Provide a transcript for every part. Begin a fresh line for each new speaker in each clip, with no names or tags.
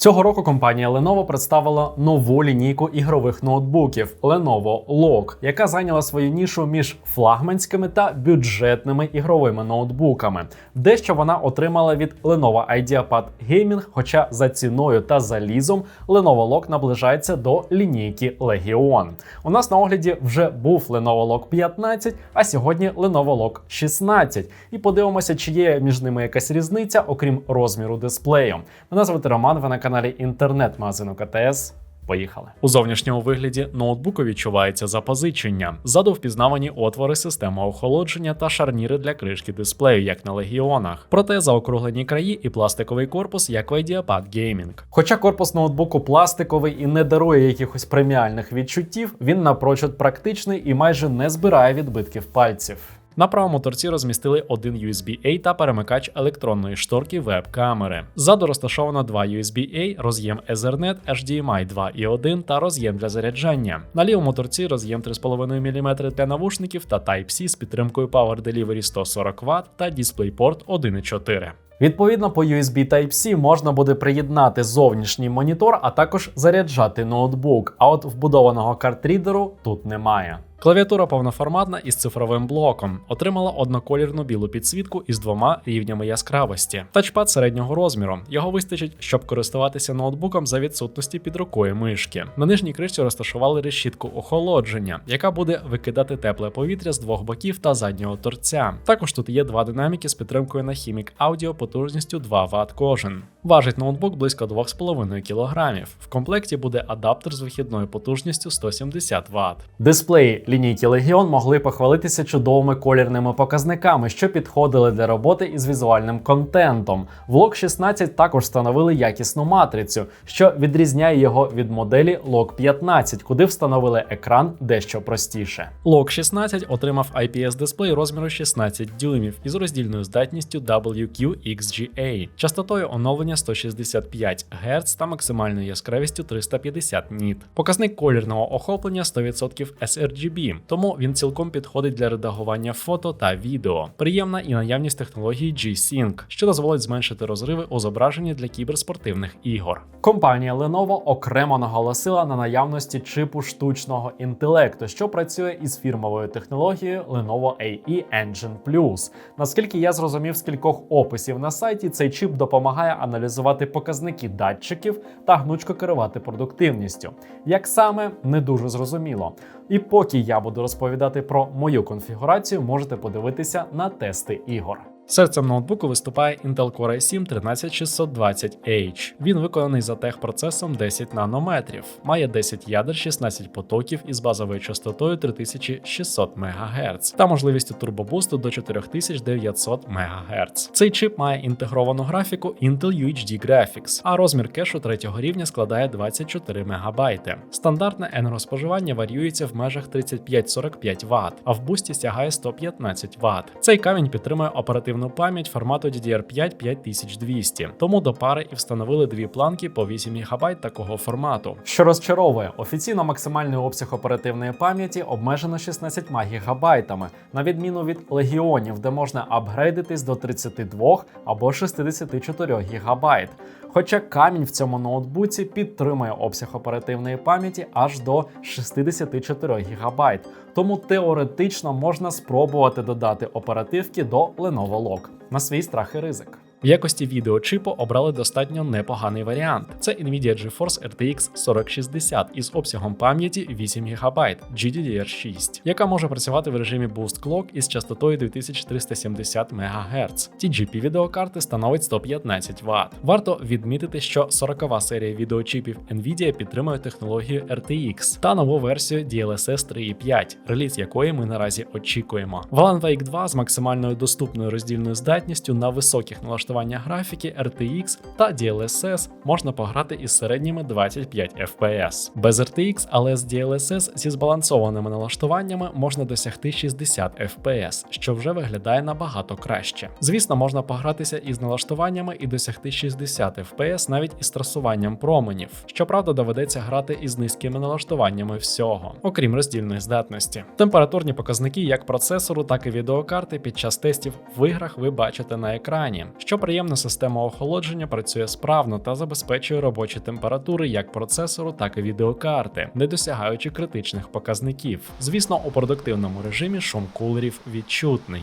Цього року компанія Lenovo представила нову лінійку ігрових ноутбуків Lenovo Log, яка зайняла свою нішу між флагманськими та бюджетними ігровими ноутбуками. Дещо вона отримала від Lenovo IdeaPad Gaming, хоча за ціною та залізом Lenovo Log наближається до лінійки Legion. У нас на огляді вже був Lenovo Log 15, а сьогодні Lenovo Log 16. І подивимося, чи є між ними якась різниця, окрім розміру дисплею. Мене звати Роман. Ви на інтернет-магазину КТС. Поїхали у зовнішньому вигляді ноутбуку відчувається запозичення. Ззаду впізнавані отвори системи охолодження та шарніри для кришки дисплею, як на легіонах. Проте заокруглені краї і пластиковий корпус, як в IdeaPad Gaming. Хоча корпус ноутбуку пластиковий і не дарує якихось преміальних відчуттів, він напрочуд практичний і майже не збирає відбитків пальців. На правому торці розмістили один USB-A та перемикач електронної шторки веб-камери. Ззаду розташовано два USB-A, роз'єм Ethernet, HDMI 2.1 та роз'єм для заряджання. На лівому торці роз'єм 3,5 мм для навушників та Type-C з підтримкою Power Delivery 140 Вт та DisplayPort 1.4. Відповідно, по USB Type-C можна буде приєднати зовнішній монітор, а також заряджати ноутбук. А от вбудованого картрідеру тут немає. Клавіатура повноформатна із цифровим блоком, отримала одноколірну білу підсвітку із двома рівнями яскравості. Тачпад середнього розміру. Його вистачить, щоб користуватися ноутбуком за відсутності під рукою мишки. На нижній кришці розташували решітку охолодження, яка буде викидати тепле повітря з двох боків та заднього торця. Також тут є два динаміки з підтримкою на Himic Audio потужністю 2 Вт кожен. Важить ноутбук близько 2,5 кг. В комплекті буде адаптер з вихідною потужністю 170 Вт. Дисплеї лінійки Legion могли похвалитися чудовими колірними показниками, що підходили для роботи із візуальним контентом. В Log 16 також встановили якісну матрицю, що відрізняє його від моделі Log 15, куди встановили екран дещо простіше. Log 16 отримав IPS дисплей розміру 16 дюймів із роздільною здатністю WQXGA, частотою оновлення 165 Гц та максимальною яскравістю 350 ніт. Показник колірного охоплення 100% sRGB, тому він цілком підходить для редагування фото та відео. Приємна і наявність технології G-Sync, що дозволить зменшити розриви у зображенні для кіберспортивних ігор. Компанія Lenovo окремо наголосила на наявності чипу штучного інтелекту, що працює із фірмовою технологією Lenovo AE Engine Plus. Наскільки я зрозумів з кількох описів на сайті, цей чип допомагає аналізувати показники датчиків та гнучко керувати продуктивністю. Як саме не дуже зрозуміло. І поки я буду розповідати про мою конфігурацію, можете подивитися на тести ігор. Серцем ноутбуку виступає Intel Core i7 13620H. Він виконаний за техпроцесом 10 нанометрів, має 10 ядер, 16 потоків із базовою частотою 3600 МГц та можливістю турбобусту до 4900 МГц. Цей чип має інтегровану графіку Intel UHD Graphics, а розмір кешу третього рівня складає 24 МБ. Стандартне енергоспоживання варіюється в межах 35-45 Вт, а в бусті сягає 115 Вт. Цей камінь підтримує оперативну пам'ять формату DDR5 5200, тому до пари і встановили дві планки по 8 ГБ такого формату. Що розчаровує, офіційно максимальний обсяг оперативної пам'яті обмежено 16 ГБ, на відміну від легіонів, де можна апгрейдитись до 32 або 64 ГБ. Хоча камінь в цьому ноутбуці підтримує обсяг оперативної пам'яті аж до 64 ГБ, тому теоретично можна спробувати додати оперативки до Lenovo Log на свій страх і ризик. В якості відеочипу обрали достатньо непоганий варіант. Це Nvidia GeForce RTX 4060 із обсягом пам'яті 8 ГБ GDDR6, яка може працювати в режимі Boost Clock із частотою 2370 МГц. TGP відеокарти становить 115 Вт. Варто відмітити, що 40 серія відеочипів Nvidia підтримує технологію RTX та нову версію DLSS 3.5, реліз якої ми наразі очікуємо. Alan Wake 2 з максимальною доступною роздільною здатністю на високих налаштуваннях налаштування графіки RTX та DLSS можна пограти із середніми 25 FPS. Без RTX, але з DLSS зі збалансованими налаштуваннями можна досягти 60 FPS, що вже виглядає набагато краще. Звісно, можна погратися із налаштуваннями і досягти 60 FPS навіть із трасуванням променів. Щоправда, доведеться грати із низькими налаштуваннями всього, окрім роздільної здатності. Температурні показники як процесору, так і відеокарти під час тестів в іграх ви бачите на екрані. Щоб приємна система охолодження працює справно та забезпечує робочі температури як процесору, так і відеокарти, не досягаючи критичних показників. Звісно, у продуктивному режимі шум кулерів відчутний.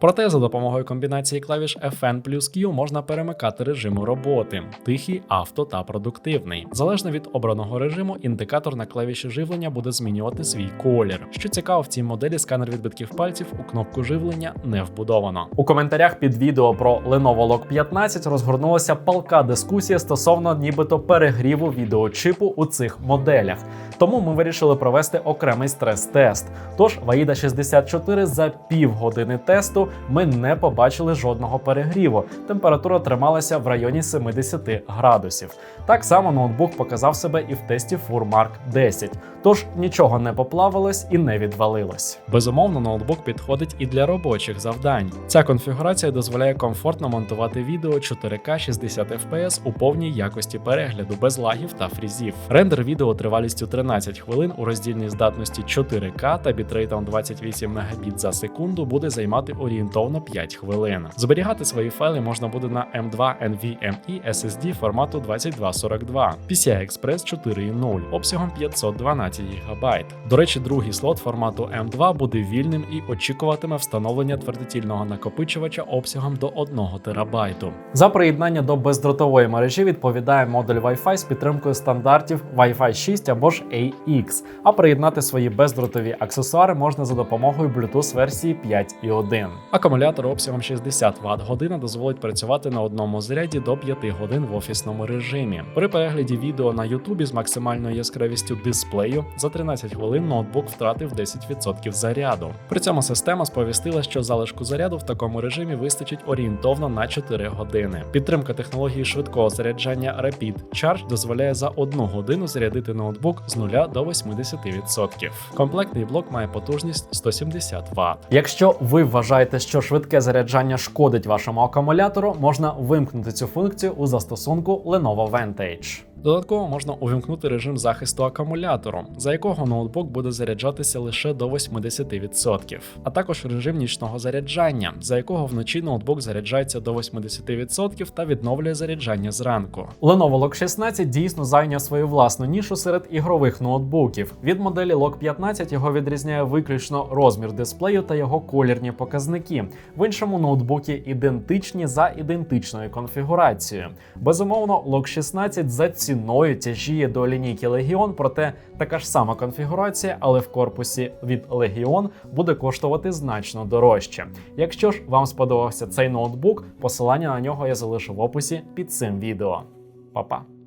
Проте за допомогою комбінації клавіш FN плюс Q можна перемикати режими роботи: тихий, авто та продуктивний. Залежно від обраного режиму, індикатор на клавіші живлення буде змінювати свій колір. Що цікаво, в цій моделі сканер відбитків пальців у кнопку живлення не вбудовано. У коментарях під відео про Lenovo Log 15 розгорнулася палка дискусія стосовно нібито перегріву відеочипу у цих моделях. Тому ми вирішили провести окремий стрес-тест. Тож в AIDA 64 за півгодини тесту ми не побачили жодного перегріву. Температура трималася в районі 70 градусів. Так само ноутбук показав себе і в тесті Furmark 10, тож нічого не поплавилось і не відвалилось. Безумовно, ноутбук підходить і для робочих завдань. Ця конфігурація дозволяє комфортно монтувати відео 4К 60 FPS у повній якості перегляду без лагів та фрізів. Рендер відео тривалістю 13 хвилин у роздільній здатності 4К та бітрейтом 28 Мбіт за секунду буде займати орієнтовно 5 хвилин. Зберігати свої файли можна буде на M2 NVMe SSD формату 2242, PCI Express 4.0 обсягом 512 ГБ. До речі, другий слот формату M2 буде вільним і очікуватиме встановлення твердотільного накопичувача обсягом до 1 ТБ. За приєднання до бездротової мережі відповідає модуль Wi-Fi з підтримкою стандартів Wi-Fi 6 або ж AX, а приєднати свої бездротові аксесуари можна за допомогою Bluetooth версії 5.1. Акумулятор обсягом 60 Вт година дозволить працювати на одному заряді до 5 годин в офісному режимі. При перегляді відео на YouTube з максимальною яскравістю дисплею за 13 хвилин ноутбук втратив 10% заряду. При цьому система сповістила, що залишку заряду в такому режимі вистачить орієнтовно на 4 години. Підтримка технології швидкого заряджання Rapid Charge дозволяє за 1 годину зарядити ноутбук з 0 до 80%. Комплектний блок має потужність 170 Вт. Якщо ви вважаєте, що швидке заряджання шкодить вашому акумулятору, можна вимкнути цю функцію у застосунку Lenovo Vantage. Додатково можна увімкнути режим захисту акумулятору, за якого ноутбук буде заряджатися лише до 80%, а також режим нічного заряджання, за якого вночі ноутбук заряджається до 80% та відновлює заряджання зранку. Lenovo Log 16 дійсно зайняв свою власну нішу серед ігрових ноутбуків. Від моделі Log 15 його відрізняє виключно розмір дисплею та його колірні показники. В іншому ноутбуки ідентичні за ідентичною конфігурацією. Безумовно, Log 16 за ціною тяжіє до лінійки Legion, проте така ж сама конфігурація, але в корпусі від Legion буде коштувати значно дорожче. Якщо ж вам сподобався цей ноутбук, посилання на нього я залишу в описі під цим відео. Па-па!